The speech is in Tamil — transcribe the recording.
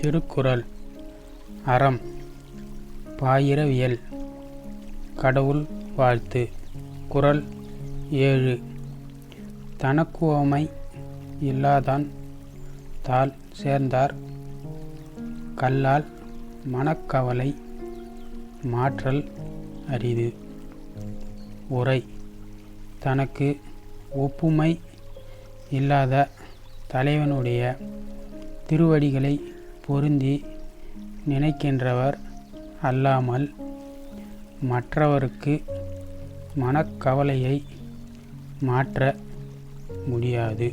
திருக்குறள். அறம். பாயிரவியல். கடவுள் வாழ்த்து. குறள் ஏழு. தனக்குவமை இல்லாதான் தாள் சேர்ந்தார். கல்லால் மனக்கவலை மாற்றல் அரிது. உரை. தனக்கு ஒப்புமை இல்லாத தலைவனுடைய திருவடிகளை பொருந்தி நினைக்கின்றவர் அல்லாமல் மற்றவருக்கு மனக்கவலையை மாற்ற முடியாது.